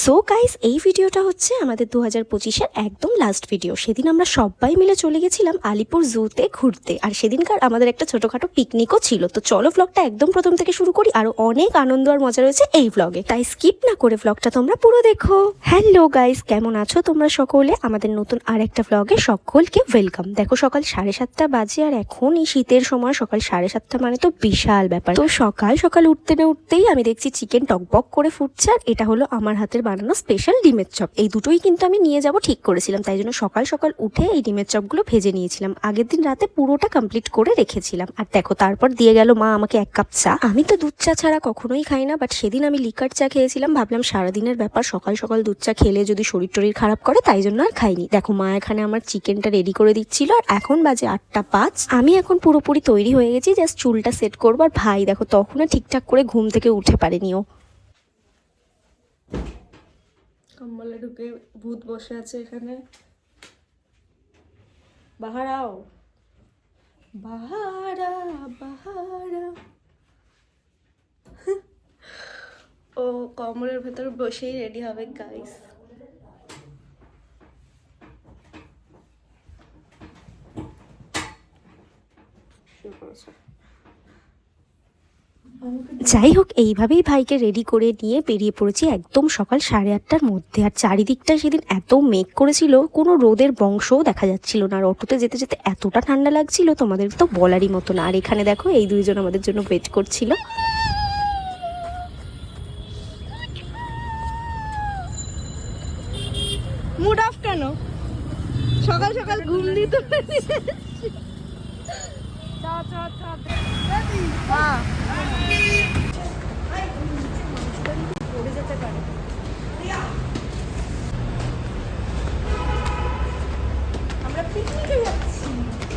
So guys এই ভিডিওটা হচ্ছে আমাদের দু হাজার পঁচিশের একদম লাস্ট ভিডিও সেদিন আমরা সবাই মিলে চলে গেছিলাম আলিপুর জুতে ঘুরতে। আর সেদিনকার আমাদের একটা ছোটোখাটো পিকনিকও ছিল। তো চলো ভ্লগটা একদম প্রথম থেকে শুরু করি। আর অনেক আনন্দ আর মজা রয়েছে এই ভ্লগে তাই স্কিপ না করে ভ্লগটা তোমরা পুরো দেখো। হ্যালো গাইস কেমন আছো তোমরা সকলে? আমাদের নতুন আর একটা ভ্লগে সকলকে ওয়েলকাম দেখো, সকাল সাড়ে সাতটা বাজে আর এখন এই শীতের সময় সকাল সাড়ে সাতটা মানে তো বিশাল ব্যাপার। তো সকাল সকাল উঠতে না উঠতেই আমি দেখছি চিকেন টকবক করে ফুটছে। আর এটা হলো আমার হাতের বানানো স্পেশাল ডিমের চপ। এই দুটোই কিন্তু আমি নিয়ে যাব, ঠিক করেছিলাম। তাই জন্য সকাল সকাল উঠে এই ডিমের চপগুলো ভেজে নিয়েছিলাম। আগের দিন রাতে পুরোটা কমপ্লিট করে রেখেছিলাম। আর দেখো, তারপর দিয়ে গেল মা আমাকে এক কাপ চা। আমি তো দুধ চা ছাড়া কখনোই খাই না বাট সেদিন আমি লিকার চা খেয়েছিলাম। ভাবলাম সারাদিনের ব্যাপার, সকাল সকাল দুধ চা খেলে যদি শরীর টরীর খারাপ করে, তাই জন্য আর খাইনি। দেখো, মা এখানে আমার চিকেনটা রেডি করে দিচ্ছিল, আর এখন বাজে আটটা পাঁচ। আমি এখন পুরোপুরি তৈরি হয়ে গেছি জাস্ট চুলটা সেট করব। আর ভাই, দেখো, তখনও ঠিকঠাক করে ঘুম থেকে উঠে কম্বলে ঢুকে ভূত বসে আছে এখানে। বাহারাও। বাহারা বাহারা। ও কম্বলের ভেতর বসেই রেডি হবে গাইস যাই হোক এইভাবেই ভাইকে রেডি করে নিয়ে বেরিয়ে পড়েছি একদম সকাল সাড়ে আটটার মধ্যে। আর চারিদিকটা সেদিন এত মেঘ করেছিল, কোনো রোদের বংশও দেখা যাচ্ছিল না। আর অটোতে যেতে যেতে এতটা ঠান্ডা লাগছিল, তোমাদের তো বলারই মতো না। আর এখানে দেখো, এই দুইজন আমাদের জন্য ওয়েট করছিল।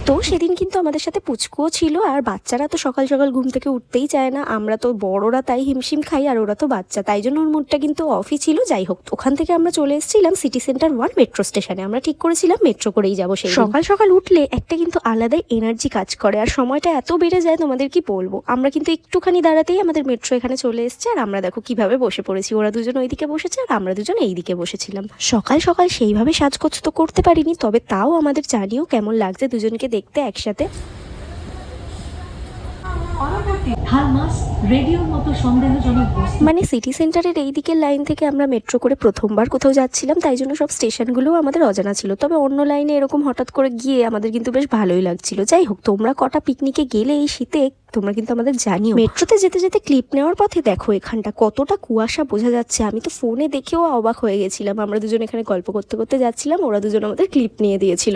তো সেদিন কিন্তু আমাদের সাথে পুচকুও ছিল আর বাচ্চারা তো সকাল সকাল ঘুম থেকে উঠতেই চায় না। আমরা তো বড়রা তাই হিমশিম খাই আর ওরা তো বাচ্চা। তাই জন্য ওর মুডটা কিন্তু অফই ছিল। যাই হোক, ওখান থেকে আমরা চলে এসেছিলাম সিটি সেন্টার ওয়ান মেট্রো স্টেশনে আমরা ঠিক করেছিলাম মেট্রো করেই যাব সেই সকাল সকাল উঠলে একটা কিন্তু আলাদাই এনার্জি কাজ করে আর সময়টা এত বেড়ে যায়, তোমাদের কি বলব? আমরা কিন্তু একটুখানি দাঁড়াতেই আমাদের মেট্রো এখানে চলে এসেছে আর আমরা দেখো কীভাবে বসে পড়েছি। ওরা দুজন ওইদিকে বসেছে আর আমরা দুজন এইদিকে বসেছিলাম। সকাল সকাল সেইভাবে সাজগোজ তো করতে পারিনি, তবে তাও আমাদের জানিও কেমন লাগছে দুজনকে দেখতে একসাথে। মানে সিটি সেন্টারের এই দিকের লাইন থেকে আমরা মেট্রো করে প্রথমবার কোথাও যাচ্ছিলাম তাই জন্য সব স্টেশনগুলোও আমাদের অজানা ছিল। তবে অন্য লাইনে এরকম হঠাৎ করে গিয়ে আমাদের কিন্তু বেশ ভালোই লাগছিল। যাই হোক তোমরা কটা পিকনিকে গেলে এই শীতে তোমরা কিন্তু আমাদের জানিও। মেট্রোতে যেতে যেতে ক্লিপ নেওয়ার পথে দেখো এখানটা কতটা কুয়াশা বোঝা যাচ্ছে। আমি তো ফোনে দেখেও অবাক হয়ে গেছিলাম। আমরা দুজন এখানে গল্প করতে করতে যাচ্ছিলাম ওরা দুজন আমাদের ক্লিপ নিয়ে দিয়েছিল।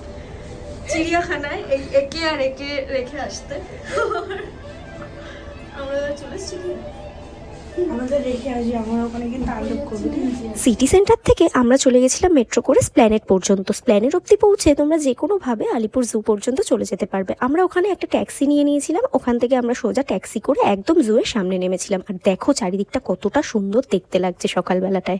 চিড়িয়াখানায় এই একে আর একে রেখে আসতে। আমরা চলে এসেছি। সিটি সেন্টার থেকে আমরা চলে গেছিলাম মেট্রো করে স্প্ল্যানেট পর্যন্ত। স্প্ল্যানেট অব্দি পৌঁছে তোমরা যে কোনোভাবে আলিপুর জু পর্যন্ত চলে যেতে পারবে। আমরা ওখানে একটা ট্যাক্সি নিয়ে নিয়েছিলাম। ওখান থেকে আমরা সোজা ট্যাক্সি করে একদম জুয়ের সামনে নেমেছিলাম। আর দেখো চারিদিকটা কতটা সুন্দর দেখতে লাগছে সকালবেলাটায়।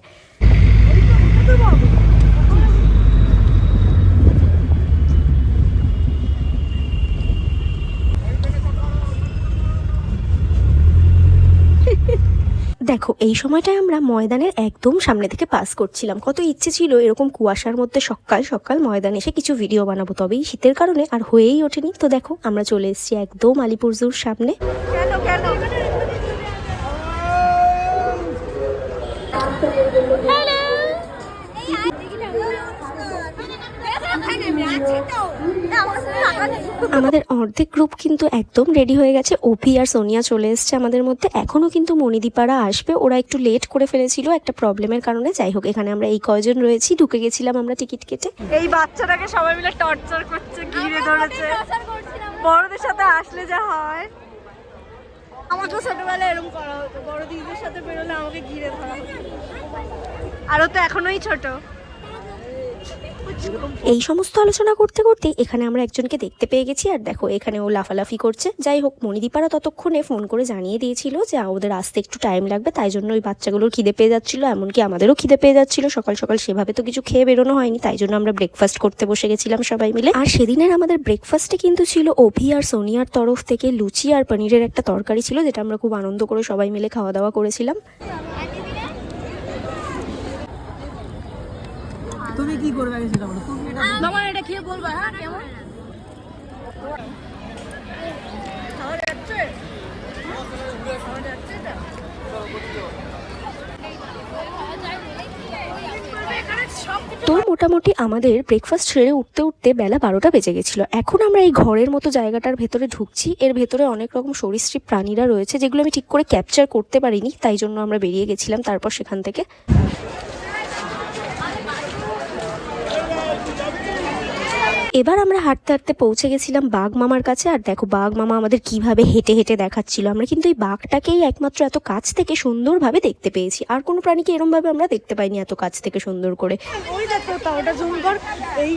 দেখো, এই সময়টায় আমরা ময়দানের একদম সামনে থেকে পাস করছিলাম। কত ইচ্ছে ছিল এরকম কুয়াশার মধ্যে সকাল সকাল ময়দানে এসে কিছু ভিডিও বানাবো। তবে এই শীতের কারণে আর হয়েই ওঠেনি। তো দেখো, আমরা চলে এসেছি একদম আলিপুর জুর সামনে। কেন আমাদের অর্ধেক গ্রুপ কিন্তু একদম রেডি হয়ে গেছে। অভি আর সোনিয়া চলে এসছে আমাদের মধ্যে। এখনও কিন্তু মণিদীপাড়া আসবে। ওরা একটু লেট করে ফেলেছিল একটা প্রবলেমের কারণে। যাই হোক এখানে আমরা এই কয়জন রয়েছি। ঢুকে গেছিলাম আমরা টিকিট কেটে। এই বাচ্চাটাকে সবাই মিলে টর্চার করছে ঘিরে ধরেছে। বড়দের সাথে আসলে যা হয়। আমাকে ছোটবেলায় এরকম করা হতো। বড় দিদিদের সাথে বেরোলে আমাকে ঘিরে ধরা হতো। আরও তো এখনোই ছোট। এই সমস্ত আলোচনা করতে করতে এখানে আমরা একজনকে দেখতে পেয়ে গেছি, আর দেখো এখানে ও লাফালাফি করছে। যাই হোক, মণিদীপারা ততক্ষণে ফোন করে জানিয়ে দিয়েছিল যে ওদের আসতে একটু টাইম লাগবে। তাই জন্য ওই বাচ্চাগুলোর খিদে পেয়ে যাচ্ছিল, এমনকি আমাদেরও খিদে পেয়ে যাচ্ছিল। সকাল সকাল সেভাবে তো কিছু খেয়ে বেরোনো হয়নি, তাই জন্য আমরা ব্রেকফাস্ট করতে বসে গেছিলাম সবাই মিলে। আর সেদিনের আমাদের ব্রেকফাস্টে কিন্তু ছিল অভি আর সোনিয়ার তরফ থেকে লুচি আর পনিরের একটা তরকারি ছিল, যেটা আমরা খুব আনন্দ করে সবাই মিলে খাওয়া দাওয়া করেছিলাম। তুমি কি করবে আগে সেটা বলো। তুমি এটা খেয়ে বলবা হ্যাঁ কেমন? খাওয়া যাচ্ছে খাওয়া যাচ্ছে এটা তো মোটামুটি আমাদের ব্রেকফাস্ট সেরে উঠতে উঠতে বেলা বারোটা বেজে গেছিল। এখন আমরা এই ঘরের মতো জায়গাটার ভেতরে ঢুকছি। এর ভেতরে অনেক রকম সরীসৃপ প্রাণীরা রয়েছে যেগুলো আমি ঠিক করে ক্যাপচার করতে পারিনি তাই জন্য আমরা বেরিয়ে গেছিলাম তারপর সেখান থেকে। এবার আমরা হাঁটতে হাঁটতে পৌঁছে গেছিলাম বাঘ মামার কাছে। আর দেখো, বাঘ মামা আমাদের কীভাবে হেঁটে হেঁটে দেখাচ্ছিল। আমরা কিন্তু এই বাঘটাকেই একমাত্র এত কাছ থেকে সুন্দরভাবে দেখতে পেয়েছি। আর কোনো প্রাণীকে এরমভাবে আমরা দেখতে পাইনি এত কাছ থেকে সুন্দর করে। ওই দেখো জুম কর। এই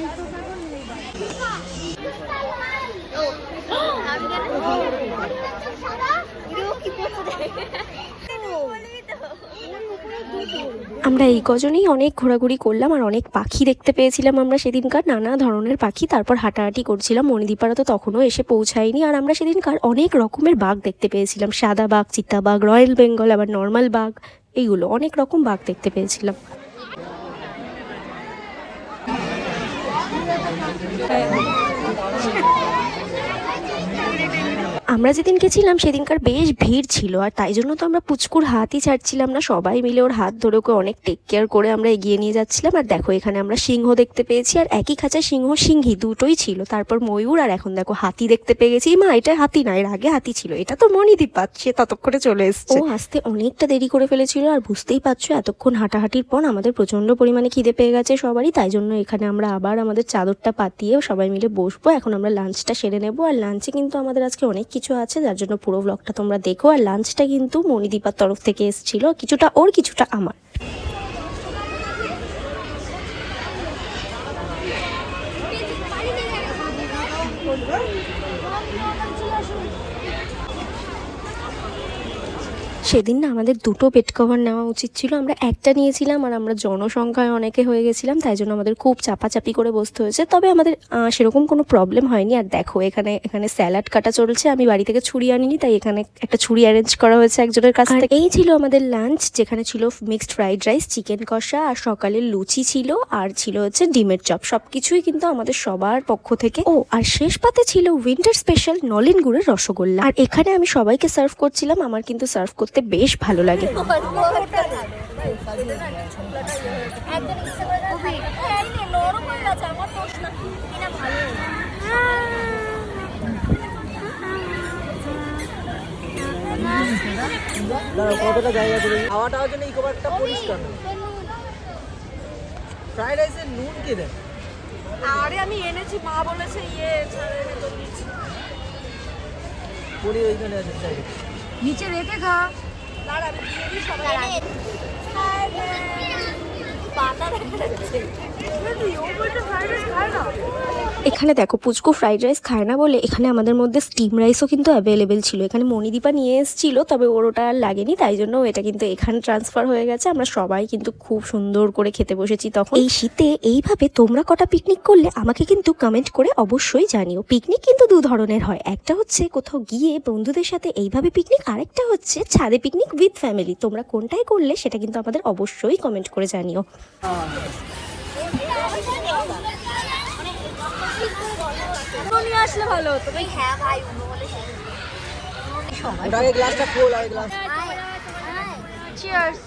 আমরা এই কজনেই অনেক ঘোরাঘুরি করলাম আর অনেক পাখি দেখতে পেয়েছিলাম আমরা সেদিনকার, নানা ধরনের পাখি, তারপর হাঁটাহাঁটি করছিলাম। মণিদীপাড়া তো তখনও এসে পৌঁছায়নি আর আমরা সেদিনকার অনেক রকমের বাঘ দেখতে পেয়েছিলাম। সাদা বাঘ, চিতাবাঘ, রয়্যাল বেঙ্গল, আবার নর্মাল বাঘ, এইগুলো অনেক রকম বাঘ দেখতে পেয়েছিলাম। আমরা যেদিন গেছিলাম, সেদিনকার বেশ ভিড় ছিল। আর তাই জন্য তো আমরা পুচকুর হাতই ছাড়ছিলাম না। সবাই মিলে ওর হাত ধরে ওকে অনেক টেক কেয়ার করে আমরা এগিয়ে নিয়ে যাচ্ছিলাম। আর দেখো, এখানে আমরা সিংহ দেখতে পেয়েছি। আর একই খাঁচায় সিংহ, সিংহী দুটোই ছিল। তারপর ময়ূর আর এখন দেখো, হাতি দেখতে পেয়ে গেছি মা, এটা হাতি না, এর আগে হাতি ছিল। এটা তো মণিদীপ সে ততক্ষণে চলে এসছে। ও আসতে অনেকটা দেরি করে ফেলেছিল। আর বুঝতেই পারছ, এতক্ষণ হাঁটাহাঁটির পর আমাদের প্রচণ্ড পরিমাণে খিদে পেয়ে গেছে সবারই। তাই জন্য এখানে আমরা আবার আমাদের চাদরটা পাতিয়ে সবাই মিলে বসবো। এখন আমরা লাঞ্চটা সেরে নেব। আর লাঞ্চে কিন্তু আমাদের আজকে অনেক কিছু আছে, যার জন্য পুরো ব্লগটা তোমরা দেখো। আর লাঞ্চটা কিন্তু মণিদীপার তরফ থেকে এসেছিল। কিছুটা ওর, কিছুটা আমার। সেদিন না আমাদের দুটো বেড কভার নেওয়া উচিত ছিল। আমরা একটা নিয়েছিলাম আর আমরা জনসংখ্যায় অনেকে হয়ে গেছিলাম তাই জন্য আমাদের খুব চাপাচাপি করে বসতে হয়েছে। তবে আমাদের সেরকম কোনো প্রবলেম হয়নি। আর দেখো এখানে এখানে স্যালাড কাটা চলছে। আমি বাড়ি থেকে ছুরি আনিনি তাই এখানে একটা ছুরি অ্যারেঞ্জ করা হয়েছে একজনের কাছ থেকে। এই ছিল আমাদের লাঞ্চ যেখানে ছিল মিক্সড ফ্রাইড রাইস চিকেন কষা আর সকালের লুচি ছিল। আর ছিল হচ্ছে ডিমের চপ। সব কিছুই কিন্তু আমাদের সবার পক্ষ থেকে। ও আর শেষ পাতে ছিল উইন্টার স্পেশাল নলেন গুড়ের রসগোল্লা। আর এখানে আমি সবাইকে সার্ভ করছিলাম। আমার কিন্তু সার্ভ করতে বেশ ভালো লাগে। কতটা জায়গা ইকো পার্কটা পরিষ্কার ফ্রাইড রাইসের নুন কে দেয় আরে আমি এনেছি মা বলেছে ইয়ে। পরি ওইখানে আছে নিচে রেখে খা। দাঁড়া আমি দিয়ে দিই সবাই এখানে দেখো, পুচকু ফ্রাইড রাইস খায় না বলে এখানে আমাদের মধ্যে স্টিম রাইসও কিন্তু অ্যাভেলেবেল ছিল। এখানে মণিদীপা নিয়ে এসেছিল, তবে ওর ওটা আর লাগেনি, তাই জন্য এটা কিন্তু এখানে ট্রান্সফার হয়ে গেছে। আমরা সবাই কিন্তু খুব সুন্দর করে খেতে বসেছি তখন। এই শীতে এইভাবে তোমরা কটা পিকনিক করলে আমাকে কিন্তু কমেন্ট করে অবশ্যই জানিও। পিকনিক কিন্তু দু ধরনের হয়। একটা হচ্ছে কোথাও গিয়ে বন্ধুদের সাথে এইভাবে পিকনিক আরেকটা হচ্ছে ছাদে পিকনিক উইথ ফ্যামিলি তোমরা কোনটাই করলে সেটা কিন্তু আমাদের অবশ্যই কমেন্ট করে জানিও। নিয়ে আসলে ভালো হতো হ্যাঁ ভাই উনো বলে ওটা আগে গ্লাসটা খোল আগে গ্লাস চিয়ার্স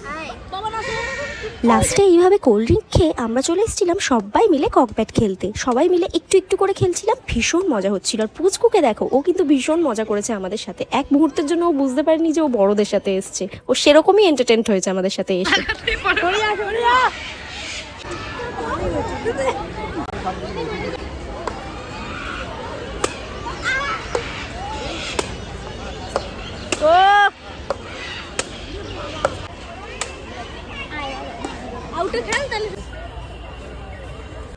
লাস্টে এইভাবে কোল্ড ড্রিঙ্ক খেয়ে আমরা চলে এসেছিলাম সবাই মিলে ককব্যাট খেলতে। সবাই মিলে একটু একটু করে খেলছিলাম ভীষণ মজা হচ্ছিল। আর পুচকুকে দেখো ও কিন্তু ভীষণ মজা করেছে আমাদের সাথে। এক মুহূর্তের জন্য ও বুঝতে পারেনি যে ও বড়দের সাথে এসছে। ও সেরকমই এন্টারটেন্ট হয়েছে আমাদের সাথে এসে। ও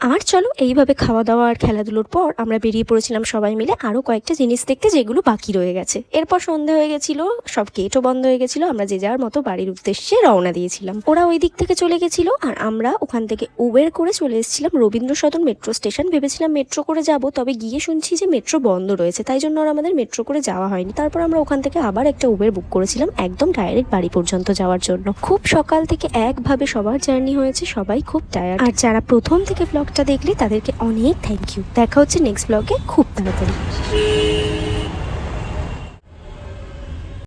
আমার চলো, এইভাবে খাওয়া দাওয়া আর খেলাধুলোর পর আমরা বেরিয়ে পড়েছিলাম সবাই মিলে আরও কয়েকটা জিনিস দেখতে যেগুলো বাকি রয়ে গেছে। এরপর সন্ধে হয়ে গেছিল, সব গেটও বন্ধ হয়ে গেছিল, আমরা যে যার মতো বাড়ির উদ্দেশ্যে রওনা দিয়েছিলাম। ওরা ওই দিক থেকে চলে গেছিল আর আমরা ওখান থেকে উবের করে চলে এসেছিলাম রবীন্দ্র সদন মেট্রো স্টেশন ভেবেছিলাম মেট্রো করে যাব, তবে গিয়ে শুনছি যে মেট্রো বন্ধ রয়েছে, তাই জন্য আর আমাদের মেট্রো করে যাওয়া হয়নি। তারপর আমরা ওখান থেকে আবার একটা উবের বুক করেছিলাম একদম ডাইরেক্ট বাড়ি পর্যন্ত যাওয়ার জন্য। খুব সকাল থেকে একভাবে সবার জার্নি হয়েছে, সবাই খুব টায়ার্ড আর যারা প্রথম থেকে ব্লগটা দেখলে তাদেরকে অনেক থ্যাংক ইউ দেখা হচ্ছে নেক্সট ব্লগে খুব তাড়াতাড়ি।